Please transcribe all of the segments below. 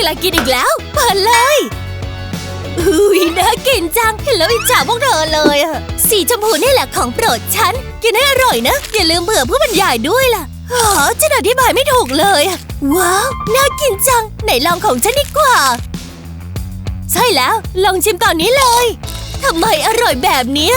เวลากินอีกแล้ว เปิดเลย อุ้ยน่ากินจังเห็นแล้วอิจฉาพวกเธอเลยอะสีชมพูนี่แหละของโปรดฉัน กินให้อร่อยนะ อย่าลืมเผื่อผู้บรรยายด้วยล่ะอ๋อฉันอธิบายไม่ถูกเลยอะว้าว น่ากินจัง ไหนลองของฉันดีกว่า ใช่แล้ว ลองชิมตอนนี้เลยทำไมอร่อยแบบนี้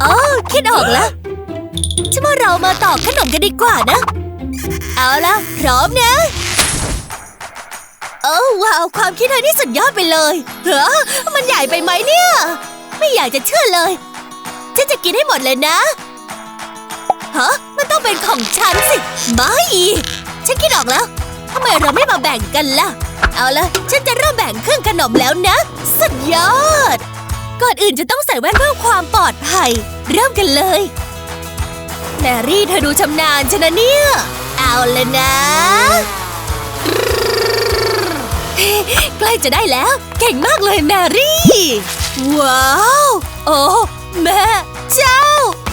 อ๋อคิดออกแล้วฉันว่าเรามาต่อขนมกันดีกว่านะ เอาละพร้อมนะ โอ้ว้าว ความคิดเธอนี่สุดยอดไปเลยเฮ้อมันใหญ่ไปไหมเนี่ย ไม่อยากจะเชื่อเลย ฉันจะกินให้หมดเลยนะฮะมันต้องเป็นของฉันสิไม่ฉันคิดออกแล้วทำไมเราไม่มาแบ่งกันล่ะ เอาละฉันจะเริ่มแบ่งเครึ่องขนมแล้วนะ สุดยอด ก่อนอื่นจะต้องใส่แว่นเพื่อความปลอดภัย เริ่มกันเลยแมรี่เธอดูชำนาญชนะเนี่ย เอาเลยนะ ล้จะได้แล้ว เก่งมากเลยแมรี่ ว้าว โอ้แม่เจ้า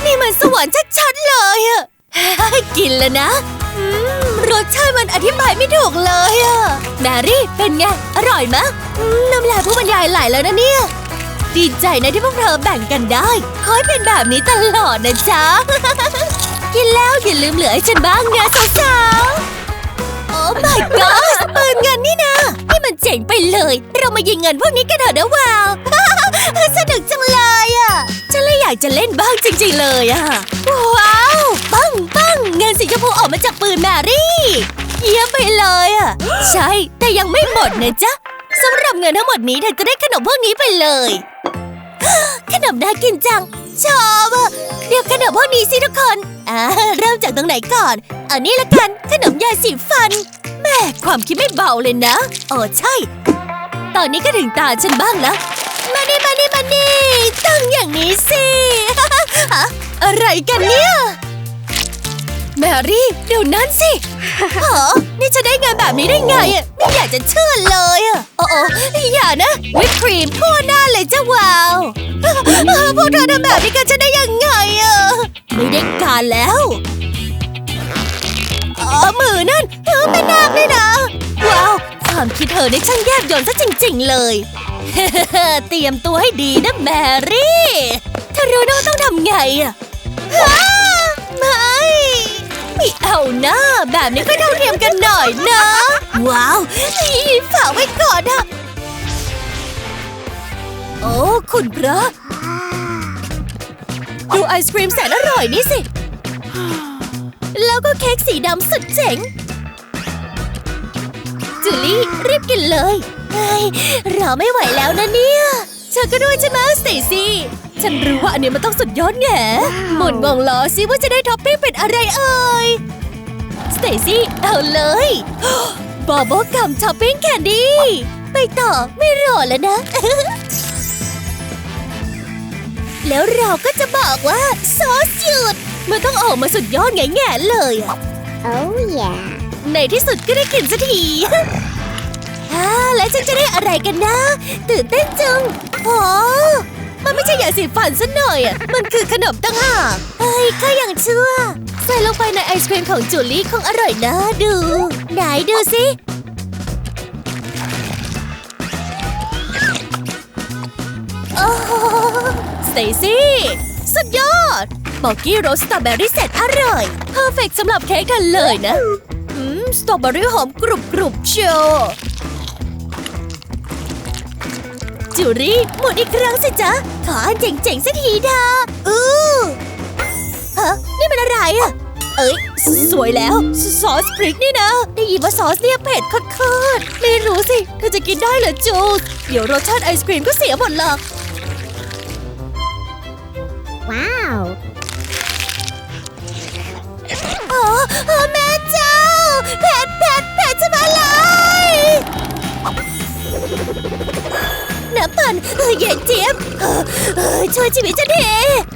นี่มันสวรรค์ชัดๆเลยอะกินแล้วนะรสชาติมันอธิบายไม่ถูกเลยอะแมรี่เป็นไง อร่อยมะอืมน้ำลายผู้บรรยายไหลแล้วนะเนี่ย ดีใจนะที่พวกเธอแบ่งกันได้ขอให้เป็นแบบนี้ตลอดนะจ๊ะ กินแล้วอย่าลืมเหลือให้ฉันบ้างนะสาวๆ โอ้ my god เจ๋งไปเลย เรามายิงเงินพวกนี้กันเถอะนะวาว สนุกจังเลยอะ ฉันเลยอยากจะเล่นบ้างจริง ๆ เลยอะ ว้าว ปังปังเงินสีชมพูออกมาจากปืนแมรี่ เยี่ยมไปเลยอะ ใช่ แต่ยังไม่หมดนะจ๊ะสำหรับเงินทั้งหมดนี้เธอจะได้ขนมพวกนี้ไปเลย ขนมน่ากินจัง ชอบอะเดี๋ยวขนมพวกนี้สิทุกคน อ่า เริ่มจากตรงไหนก่อน อันนี้ละกัน ขนมยาสีฟัน แม่ความคิดไม่เบาเลยนะอ๋อใช่ ตอนนี้ก็ถึงตาฉันบ้างแล้ว มานี่มานี่มานี่ต้องอย่างนี้สิฮะอะไรกันเนี่ย แมรี่เดี๋ยวนั้นสิฮะนี่จะได้งานแบบนี้ได้ไงอะไม่อยากจะเชื่อเลยอะโอ้โอ้อย่านะวิปครีมทั่วหน้าเลยจ้าวาวพวกเธอทำแบบนี้กันฉันได้ยังไงอะไม่ได้การแล้วเออมือนั่นเออแม่นาคเลยนะ ว้าว ความคิดเธอในช่างแยบยลซะจริง ๆ เลย เตรียมตัวให้ดีนะแมรี่เธอรู้นะว่าต้องทำไงอะอ้าไม่ ไม่เอานะแบบนี้ก็เท่าเทียมกันหน่อยนะ ว้าวอีฝากไว้ก่อนนะโอ้คุณพระดูไอศครีมแสนอร่อยนี่สิ แล้วก็เค้กสีดำสุดเจ๋ง จูลี่รีบกินเลยเฮ้ยรอไม่ไหวแล้วนะเนี่ยเธอก็ด้วยใช่ไหมสเตซี่ ฉันรู้ว่าอันนี้มันต้องสุดยอดแง่หมุนวงล้อซิว่าจะได้ท็อปปิ้งเป็นอะไรเอ่ย สเตซี่เอาเลย บอบโบกัมท็อปปิ้งแคนดี้ ไปต่อไม่รอแล้วนะ แล้วเราก็จะบอกว่าซอสหยุด มันต้องออกมาสุดยอดไงแง่ๆเลยอะ Oh yeah. ในที่สุดก็ได้กินสักทีฮ่าแล้วฉันจะได้อะไรกันนะ ตื่นเต้นจังโอ้ มันไม่ใช่ยาสีฟันซะหน่อยอะ มันคือขนมตั้งหากเฮ้ยก็ยังเชื่อ ใส่ลงไปในไอศครีมของจูลี่คงอร่อยนะดู ไหนดูสิโอ้สเตซี่สุดยอดบอกกี้โรสสตรอเบอรี่เสร็จอร่อยเพอร์เฟกสำหรับเค้กเธอเลยนะ อืม สตรอเบอรี่หอมกรุบกรุบเชียว จูรี่หมุนอีกครั้งสิจ๊ะ ขออันเจ๋งๆสักทีเถอะอู้ฮะนี่มันอะไรอะเอ้ย สวยแล้ว ซอสพริกนี่นะ ได้ยินว่าซอสเนี่ยเผ็ดคตรๆไม่รู้สิ เธอจะกินได้เหรอจูดเดี๋ยวรสชาติไอศครีมก็เสียหมดหรอก ว้าว น้ำปั่นเย็นเจี๊ยบเออเออช่วยชีวิตฉันที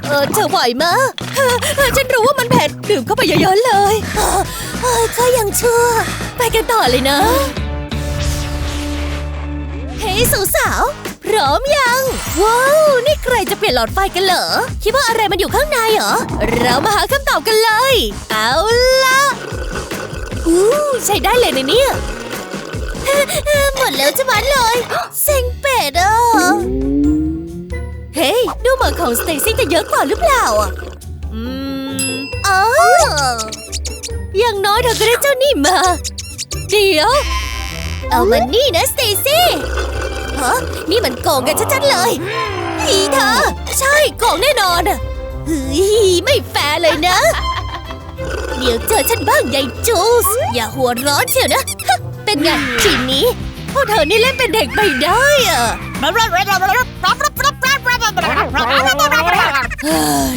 เออเธอไหวมะเออเอฉันรู้ว่ามันเผ็ดดื่มเข้าไปเยอะๆเลยเออเออก็ยังเชื่อไปกันต่อเลยนะ เฮ้ยสาวๆพร้อมยัง ว้าว นี่ใครจะเปลี่ยนหลอดไฟกันเหรอ คิดว่าอะไรมันอยู่ข้างในเหรอ เรามาหาคำตอบกันเลย เอาละอู้ใช้ได้เลยในะเนี่ย หมดแล้วจะมันเลยเซ็งเป็ดอะเฮ้ยดูเหมือนของสเตซี่จะเยอะกว่าหรือเปล่าอะอืมอ๋ออย่างน้อยเธอก็ได้เจ้านี่มา เดี๋ยว เอามานี่นะสเตซี่ฮะนี่มันโกงกันชัดๆเลยอีเธอ ใช่โกงแน่นอนอะเฮ้ยไม่แฟร์เลยนะ เดี๋ยวเจอฉันบ้างยายจูส อย่าหัวร้อนเชียวนะ เป็นไงทีนี้พวกเธอนี่เล่นเป็นเด็กไปได้อะเฮ้ย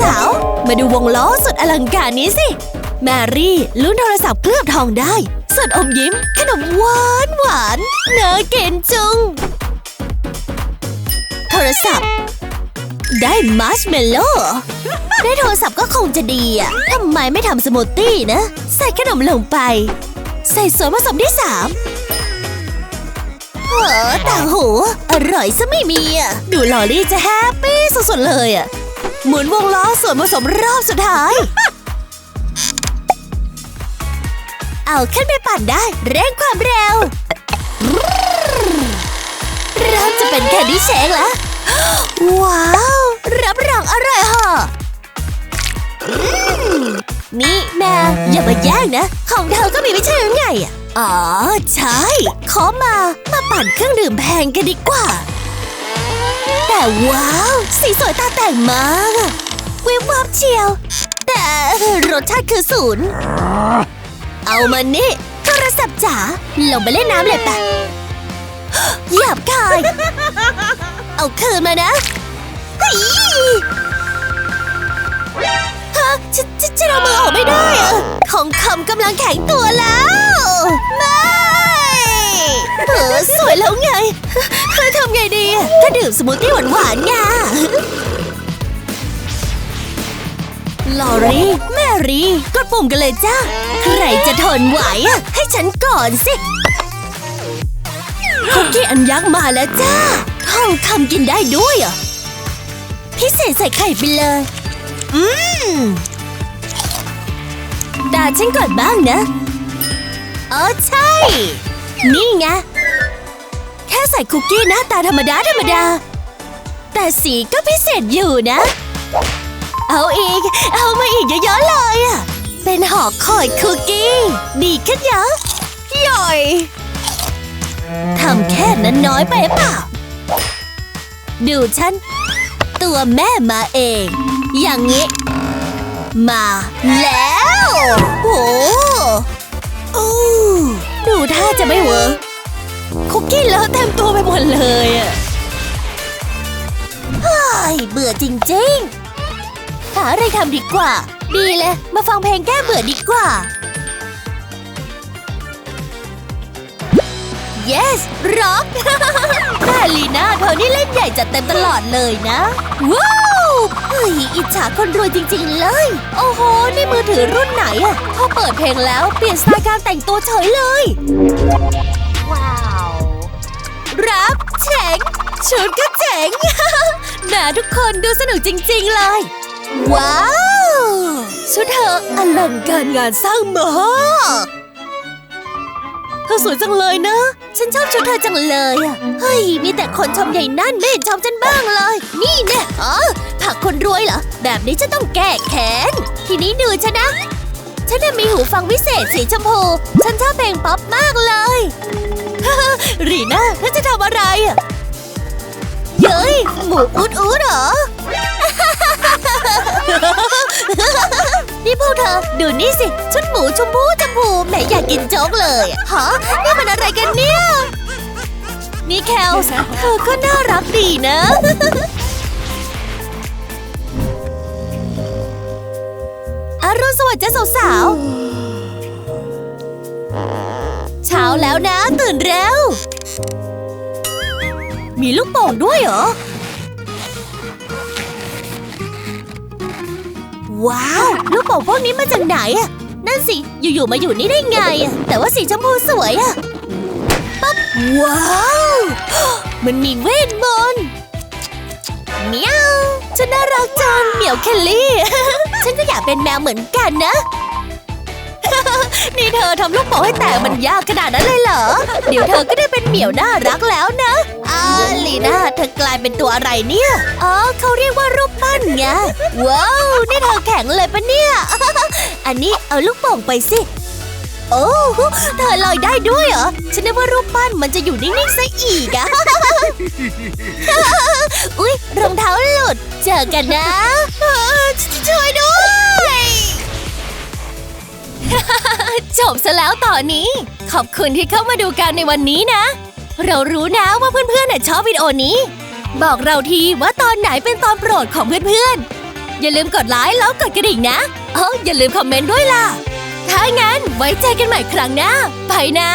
สาวๆ มาดูวงล้อสุดอลังการนี้สิ แมรี่ลุ้นโทรศัพท์เคลือบทองได้ ส่วนอมยิ้ม ขนมหวานหวานๆน่ากินจุง โทรศัพท์ ได้มาร์ชเมลโล่ ได้โทรศัพท์ก็คงจะดีอะทำไมไม่ทำสมูทตี้นะ ใส่ขนมลงไป ใส่ส่วนผสมที่สามเออต่างหู อร่อยซะไม่มีอะดูลอรี่จะแฮปปี้สุดๆเลยอะหมุนวงล้อส่วนผสมรอบสุดท้าย เอาขึ้นไปปั่นได้ เร่งความเร็วเริ่มจะเป็นแคนดี้เชคแล้ว ว้าว รับรองอร่อยเหรอ นี่แม่อย่ามาแย่งนะ ของเธอก็มีไม่ใช่หรือไงอ๋อ ใช่ ขอมา มาปั่นเครื่องดื่มแพงกันดีกว่า แต่ว้าว สีสวยตาแต่งมากวิบวับเชียว แต่รสชาติคือศูนย์เอามานี่โทรศัพท์จ๋าลงไปเล่นน้ำเลยปะหยาบคาย เอาคืนมานะ เฮ้ยฮะฉันฉันฉันเอามือออกไม่ได้อะของคำกำลังแข็งตัวแล้ว ไม่เออสวยแล้วไงเธอทำไงดีอะก็ดื่มสมูทตี้หวานๆไงลอรี่แมรี่กดปุ่มกันเลยจ้า ใครจะทนไหวอะให้ฉันก่อนสิคุกกี้อันยักษ์มาแล้วจ้าทองคำกินได้ด้วยอะพิเศษใส่ไข่ไปเลย อืมตาฉันก่อนบ้างนะเออใช่ นี่ไง แค่ใส่คุกกี้หน้าตาธรรมดาธรรมดา แต่สีก็พิเศษอยู่นะ เอาอีก เอามาอีกเยอะๆเลยอะ เป็นหอคอยคุกกี้ ดีขึ้นเยอะย่อยทำแค่นั้นน้อยไปเปล่า ดูฉัน ตัวแม่มาเอง อย่างงี้ มาแล้วโอ้โอ้ดูท่าจะไม่เวิร์กคุกกี้เลอะเต็มตัวไปหมดเลยอะเฮ้ยเบื่อจริง ๆ หาอะไรทำดีกว่า ดีเลย มาฟังเพลงแก้เบื่อดีกว่า yes ร็อกแต่ลีน่าเธอนี่เล่นใหญ่จัดเต็มตลอดเลยนะ ว้าวเฮ้ยอิจฉาคนรวยจริงๆเลย โอ้โห นี่มือถือรุ่นไหนอะพอเปิดเพลงแล้วเปลี่ยนสไตล์การแต่งตัวเฉยเลย Wow. รับเจ๋งชุดก็เจ๋งแหม่ทุกคนดูสนุกจริงๆเลย ว้าว ชุดเธออลังการงานสร้างมาก เธอสวยจังเลยนะ ฉันชอบชุดเธอจังเลยอะ เฮ้ย มีแต่คนชมใหญ่นั่นไม่เห็นชมฉันบ้างเลย นี่แน่อ๋อผักคนรวยเหรอ แบบนี้จะต้องแก้แค้น ทีนี้ดูฉันนะ ฉันมีหูฟังวิเศษสีชมพู ฉันชอบเพลงป๊อปมากเลยรีน่าเธอจะทำอะไรอะ เย้ย หมูอุดอุดเหรอ นี่พวกเธอ ดูนี่สิ ชุดหมูชมพูชมพูแหมอยากกินโจ๊กเลยอะฮะนี่มันอะไรกันเนี่ยนี่แคลส์เธอก็น่ารักดีนะ อรุณสวัสดิ์จ้าสาวๆเช้าแล้วนะ ตื่นเร็ว มีลูกโป่งด้วยเหรอ ว้าว ลูกโป่งพวกนี้มาจากไหนอะนั่นสิ อยู่ๆมาอยู่นี่ได้ไงอะแต่ว่าสีชมพูสวยอะปั๊บ ว้าว มันมีเวทมนต์เมียวฉันน่ารักจังเหมียวเคลลี่ ฉันก็อยากเป็นแมวเหมือนกันนะ นี่เธอทำลูกโป่งให้แตกมันยากขนาดนั้นเลยเหรอ เดี๋ยวเธอก็ได้เป็นเหมียวน่ารักแล้วนะ อ่าลีน่าเธอกลายเป็นตัวอะไรเนี่ย อ๋อเขาเรียกว่ารูปปั้นไง ว้าว นี่เธอแข็งเลยปะเนี่ย อันนี้เอาลูกโป่งไปสิ โอ้เธอลอยได้ด้วยเหรอ ฉันนึกว่ารูปปั้นมันจะอยู่นิ่งๆซะอีกอะอุ๊ย รองเท้าหลุด เจอกันนะเออช่วยด้วยจบซะแล้วตอนนี้ ขอบคุณที่เข้ามาดูกันในวันนี้นะ เรารู้นะว่าเพื่อนๆน่ะชอบวิดีโอนี้ บอกเราทีว่าตอนไหนเป็นตอนโปรดของเพื่อนๆ อย่าลืมกดไลค์แล้วกดกระดิ่งนะเอออย่าลืมคอมเมนต์ด้วยล่ะ ถ้างั้นไว้เจอกันใหม่ครั้งหน้า ไปนะ